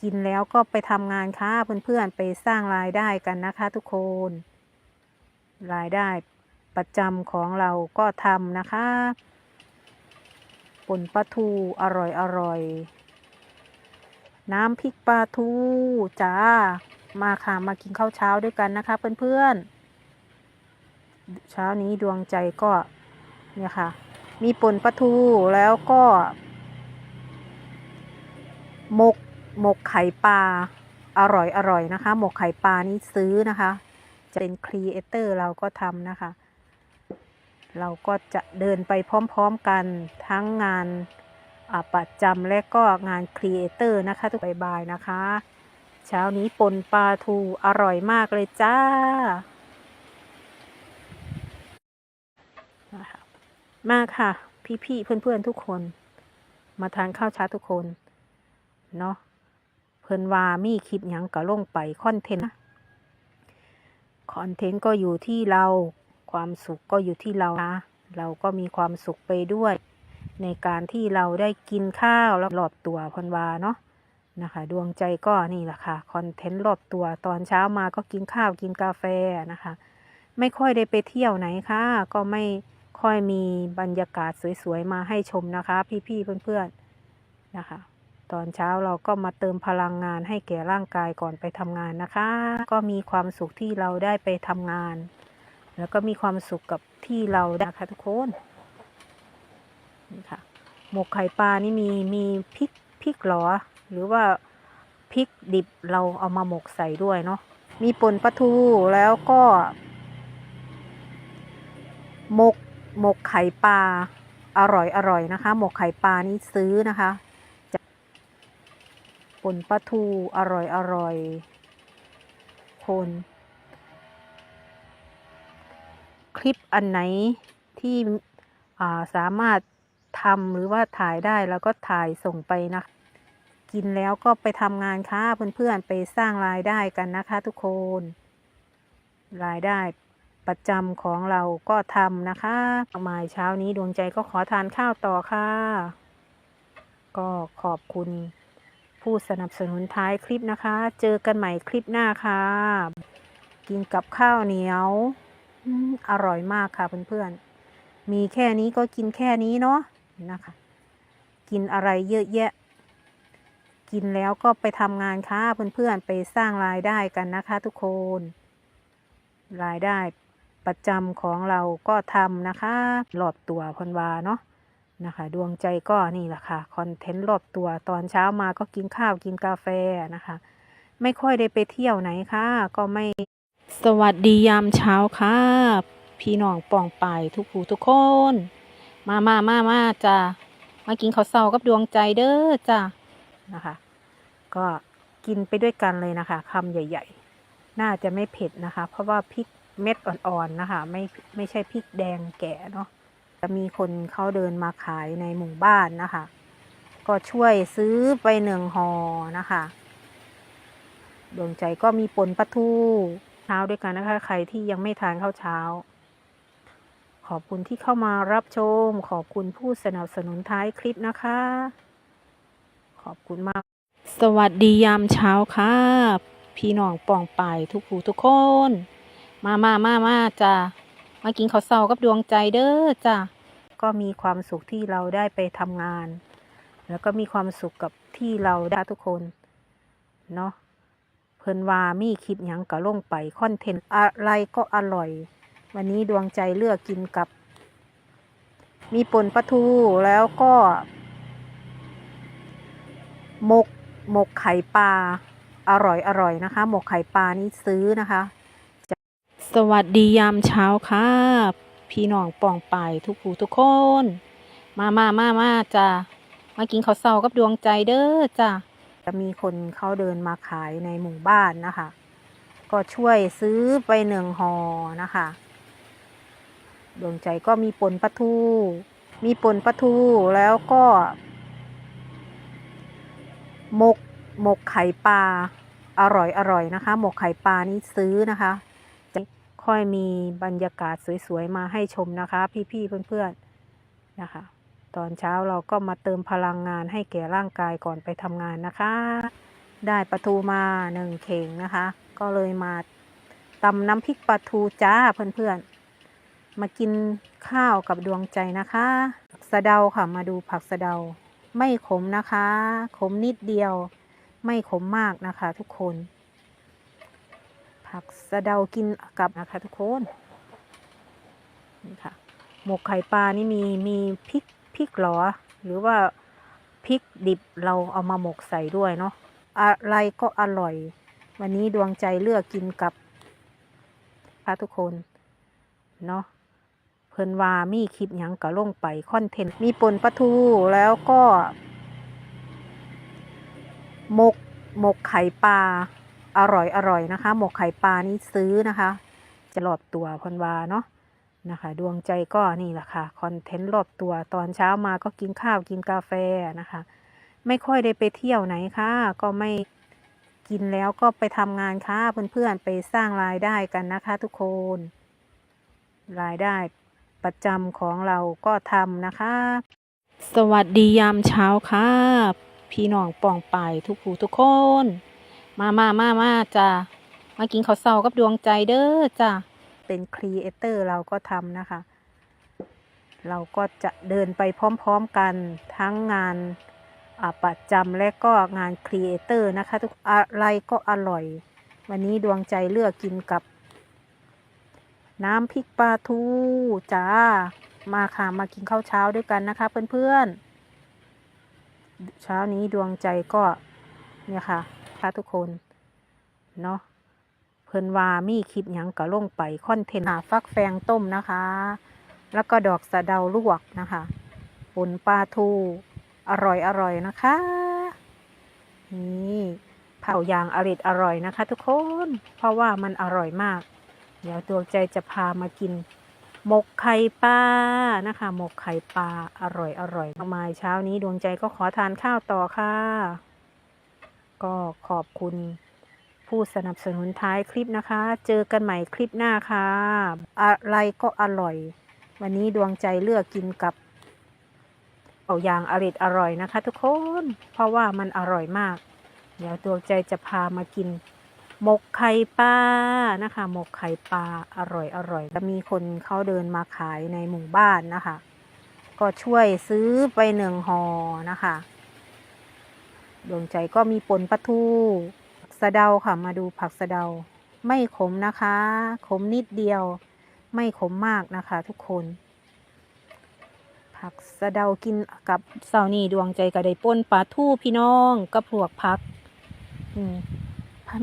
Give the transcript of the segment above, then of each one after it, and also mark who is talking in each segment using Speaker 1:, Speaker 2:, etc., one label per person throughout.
Speaker 1: กินแล้วก็ไปทำงานค่ะเพื่อนๆไปสร้างรายได้กันนะคะ ทุกคน รายได้ประจำของเราก็ทำนะคะป่นปลาทูอร่อยอร่อยน้ำพริกปลาทูจ้ามาค่ะมากินข้าวเช้าด้วยกันนะคะ เพื่อนๆ เช้านี้ดวงใจก็เนี่ยค่ะ มีป่นปลาทูแล้วก็ หมก หมกไข่ปลาอร่อยอร่อยนะคะ หมกไข่ปลานี้ซื้อนะคะ จะเป็นครีเอเตอร์เราก็ทำนะคะ เราก็จะเดินไปพร้อมๆกันทั้งงานประจำและก็งานครีเอเตอร์นะคะ ทุกบายๆนะคะ เช้านี้ปนปลาทูอร่อยมากเลยจ้ามากค่ะ พี่ๆเพื่อนๆทุกคน มาทานข้าวเช้าทุกคน เนาะ เพื่นว่ามีคลิปหยังก็ลงไปคอนเทนต์นะคอนเทนต์ก็อยู่ที่เราความสุขก็อยู่ที่เรานะเราก็มีความสุขไปด้วย ในการที่เราได้กินข้าวแล้วรอบตัวเพันวาเนาะนะคะ ดวงใจก็นี่แหละค่ะคอนเทนต์รอบตัวตอนเช้ามาก็กินข้าวกินกาแฟนะคะ ไม่ค่อยได้ไปเที่ยวไหนค่ะ ก็ไม่ค่อยมีบรรยากาศสวยๆมาให้ชมนะคะ พี่ๆเพื่อนๆนะคะ ตอนเช้าเราก็มาเติมพลังงานให้แก่ร่างกายก่อนไปทำงานนะคะ ก็มีความสุขที่เราได้ไปทำงาน แล้วก็มีความสุขกับที่เราได้นะคะทุกคนนี่ค่ะหมกไข่ปลานี่มีมีพริกพริกหรอ หรือว่าพริกดิบเราเอามาหมกใส่ด้วยเนาะมีป่นปลาทูแล้วก็หมกหมกไข่ปลาอร่อยอร่อยนะคะ หมกไข่ปลานี่ซื้อนะคะ ป่นปลาทูอร่อยอร่อย คน คลิปอันไหนที่าสามารถทำหรือว่าถ่ายได้แล้วก็ถ่ายส่งไปนะ กินแล้วก็ไปทำงานค่ะเพื่อนๆไปสร้างรายได้กันนะคะทุกคน รายได้ประจำของเราก็ทำนะคะมายเช้านี้ดวงใจก็ขอทานข้าวต่อค่ะ ก็ขอบคุณ ผู้สนับสนุนท้ายคลิปนะคะ เจอกันใหม่คลิปหน้าค่ะ กินกับข้าวเหนียวอร่อยมากค่ะเพื่อนๆ มีแค่นี้ก็กินแค่นี้เนาะนะคะ กินอะไรเยอะแยะ กินแล้วก็ไปทำงานค่ะเพื่อนๆ ไปสร้างรายได้กันนะคะ ทุกคน รายได้ประจำของเราก็ทำนะคะรอบตัวพนวาเนาะ นะคะ ดวงใจก็นี่แหละค่ะคอนเทนต์รอบตัวตอนเช้ามาก็กินข้าวกินกาแฟนะคะ ไม่ค่อยได้ไปเที่ยวไหนค่ะ ก็ไม่สวัสดียามเช้าค่ะ พี่น้องปองไปายทุกผู้ทุกคน มามามามาจ้ามากินข้าวเช้ากับดวงใจเด้อจ้านะคะ ก็กินไปด้วยกันเลยนะคะคำใหญ่ ๆ น่าจะไม่เผ็ดนะคะ เพราะว่าพริกเม็ดอ่อนๆนะคะ ไม่ไม่ใช่พริกแดงแก่เนาะ จะมีคนเขาเดินมาขายในหมู่บ้านนะคะ ก็ช่วยซื้อไปหนึ่งห่อนะคะดวงใจก็มีปนปลาทูเช้าด้วยกันนะคะ ใครที่ยังไม่ทานข้าวเช้า ขอบคุณที่เข้ามารับชม ขอบคุณผู้สนับสนุนท้ายคลิปนะคะ ขอบคุณมาก สวัสดียามเช้าค่ะ พี่น้องป่องไปทุกผู้ทุกคน มามามามาจ้า มากินข้าวเช้ากับดวงใจเด้อจ้าก็มีความสุขที่เราได้ไปทำงาน แล้วก็มีความสุขกับที่เราได้ทุกคนเนาะเพิ่นว่ามีคลิปหยังก็ลงไปคอนเทนต์อะไรก็อร่อย วันนี้ดวงใจเลือกกินกับ มีป่นปลาทูแล้วก็หมกหมกไข่ปลาอร่อยอร่อยนะคะ หมกไข่ปลานี่ซื้อนะคะ วัสดียามเช้าค่ะ พี่น้องป่องไปทุกผู้ทุกคน มามามามาจ้ามากินข้าวเช้ากับดวงใจเด้อจ้าจะมีคนเขาเดินมาขายในหมู่บ้านนะคะ ก็ช่วยซื้อไปหนึ่งห่อนะคะ ดวงใจก็มีปนปลาทู มีปนปลาทูแล้วก็หมกหมกไข่ปลาอร่อยอร่อยนะคะ หมกไข่ปลานี่ซื้อนะคะ ค่อยมีบรรยากาศสวยๆ มาให้ชมนะคะ พี่ๆเพื่อนๆนะคะ ตอนเช้าเราก็มาเติมพลังงานให้แก่ร่างกายก่อนไปทำงานนะคะ ได้ปลาทูมาหนึ่งเข่งนะคะ ก็เลยมาตำน้ำพริกปลาทูจ้าเพื่อนๆ มากินข้าวกับดวงใจนะคะผักสะเดาค่ะมาดูผักสะเดา ไม่ขมนะคะ ขมนิดเดียว ไม่ขมมากนะคะ ทุกคน ผักสะเดากินกับนะคะทุกคนนี่ค่ะ หมกไข่ปลานี่มีมีพริกพริกหรอหรือว่าพริกดิบเราเอามาหมกใส่ด้วยเนาะอะไรก็อร่อย วันนี้ดวงใจเลือกกินกับค่ะทุกคนเนาะเพิ่นว่ามีคลิปหยังก็ลงไปคอนเทนต์มีปนปลาทูแล้วก็ หมกหมกไข่ปลา อร่อยอร่อยนะคะ หมกไข่ปลานี่ซื้อนะคะจะรอบตัวพนวาเนาะนะคะ ดวงใจก็นี่แหละค่ะคอนเทนต์รอบตัวตอนเช้ามาก็กินข้าวกินกาแฟนะคะ ไม่ค่อยได้ไปเที่ยวไหนค่ะ ก็ไม่กินแล้วก็ไปทำงานค่ะเพื่อนๆไปสร้างรายได้กันนะคะ ทุกคน รายได้ประจำของเราก็ทำนะคะ สวัสดียามเช้าค่ะ พี่น้องปองไปทุกผู้ทุกคน มามามามาจ้ะมากินข้าวเช้ากับดวงใจเด้อจ้ะเป็นครีเอเตอร์เราก็ทำนะคะ เราก็จะเดินไปพร้อมๆกันทั้งงานประจำและก็งานครีเอเตอร์นะคะ ทุกอะไรก็อร่อย วันนี้ดวงใจเลือกกินกับ น้ำพริกปลาทูจ้า มาค่ะมากินข้าวเช้าด้วยกันนะคะ เพื่อนๆเช้านี้ดวงใจก็เนี่ยค่ะ ค่ะทุกคนเนาะเพิ่นว่ามีคลิปหยังก็ลงไปคอนเทนต์หาฟักแฟงต้มนะคะ แล้วก็ดอกสะเดาลวกนะคะป่นปลาทูอร่อยอร่อยนะคะ นี่เผายางอริดอร่อยนะคะ ทุกคน เพราะว่ามันอร่อยมาก เดี๋ยวดวงใจจะพามากิน หมกไข่ปลานะคะ หมกไข่ปลาอร่อยอร่อยมากมายเช้านี้ดวงใจก็ขอทานข้าวต่อค่ะ ก็ขอบคุณผู้สนับสนุนท้ายคลิปนะคะ เจอกันใหม่คลิปหน้าค่ะ อะไรก็อร่อย วันนี้ดวงใจเลือกกินกับเอาอย่างอริดอร่อยนะคะ ทุกคน เพราะว่ามันอร่อยมาก เดี๋ยวดวงใจจะพามากิน หมกไข่ปลานะคะ หมกไข่ปลาอร่อยอร่อยจะมีคนเขาเดินมาขายในหมู่บ้านนะคะ ก็ช่วยซื้อไปหนึ่งห่อนะคะ ดวงใจก็มีป่นปลาทูผักสะเดาค่ะมาดูผักสะเดา ไม่ขมนะคะ ขมนิดเดียว ไม่ขมมากนะคะ ทุกคน ผักสะเดากินกับเสานี่ดวงใจก็ได้ป่นปลาทูพี่น้องกับพวกผัก อืม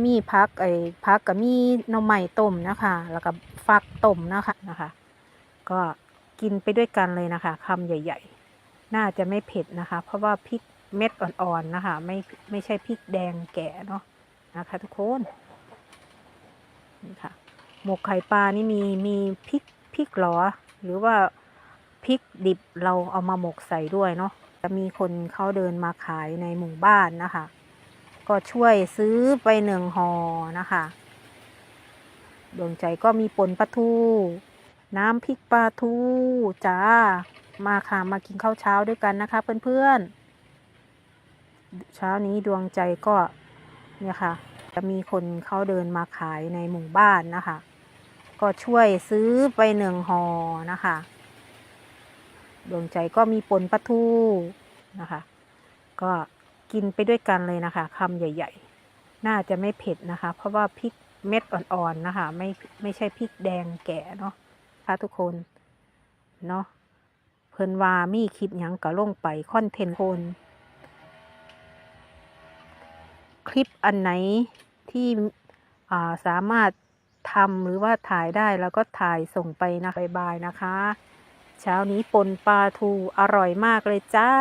Speaker 1: มีพักไอ้พักกับมีน่อไม้ต้มนะคะ แล้วก็ฟักต้มนะคะนะคะ ก็กินไปด้วยกันเลยนะคะคำใหญ่ ๆ น่าจะไม่เผ็ดนะคะ เพราะว่าพริก เม็ดอ่อนๆนะคะ ไม่ไม่ใช่พริกแดงแก่เนาะนะคะทุกคนนี่ค่ะ หมกไข่ปลานี่มีมีพริกพริกหรอหรือว่าพริกดิบเราเอามาหมกใส่ด้วยเนาะจะมีคนเขาเดินมาขายในหมู่บ้านนะคะ ก็ช่วยซื้อไปหนึ่งห่อนะคะดวงใจก็มีปนปลาทู น้ำพริกปลาทูจ้ามาค่ะมากินข้าวเช้าด้วยกันนะคะเพื่อนๆ เช้านี้ดวงใจก็เนี่ยค่ะ จะมีคนเขาเดินมาขายในหมู่บ้านนะคะ ก็ช่วยซื้อไปหนึ่งห่อนะคะ ดวงใจก็มีปนปลาทูนะคะ ก็กินไปด้วยกันเลยนะคะคำใหญ่ ๆ น่าจะไม่เผ็ดนะคะ เพราะว่าพริกเม็ดอ่อนๆนะคะ ไม่ไม่ใช่พริกแดงแก่เนาะค่ะทุกคนเนาะเพิ่นว่ามีคลิปหยังก็ลงไปคอนเทนต์คน คลิปอันไหนที่สามารถทำหรือว่าถ่ายได้แล้วก็ถ่ายส่งไปนะบายบายนะคะ เช้านี้ปนปลาทูอร่อยมากเลยจ้า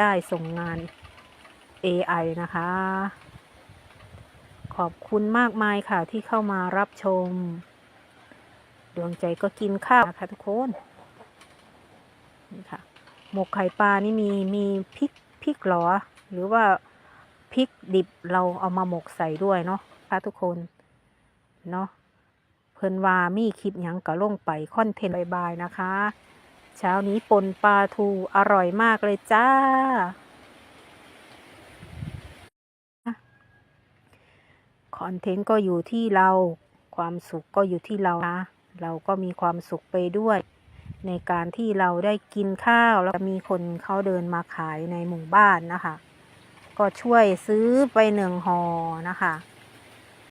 Speaker 1: ได้ส่งงาน AI นะคะ ขอบคุณมากมายค่ะที่เข้ามารับชม ดวงใจก็กินข้าวนะคะทุกคน นี่ค่ะ หมกไข่ปลานี่มีมีพริก พริกหลอหรือว่าพริกดิบเราเอามาหมกใส่ด้วยเนาะพระทุกคนเนาะเพิ่นว่ามีคลิปยังก็ลงไปคอนเทนต์บายๆนะคะ เช้านี้ปนปลาทูอร่อยมากเลยจ้า คอนเทนต์ก็อยู่ที่เราความสุขก็อยู่ที่เรานะเราก็มีความสุขไปด้วย ในการที่เราได้กินข้าวแล้วมีคนเขาเดินมาขายในหมู่บ้านนะคะ ก็ช่วยซื้อไปหนึ่งห่อนะคะ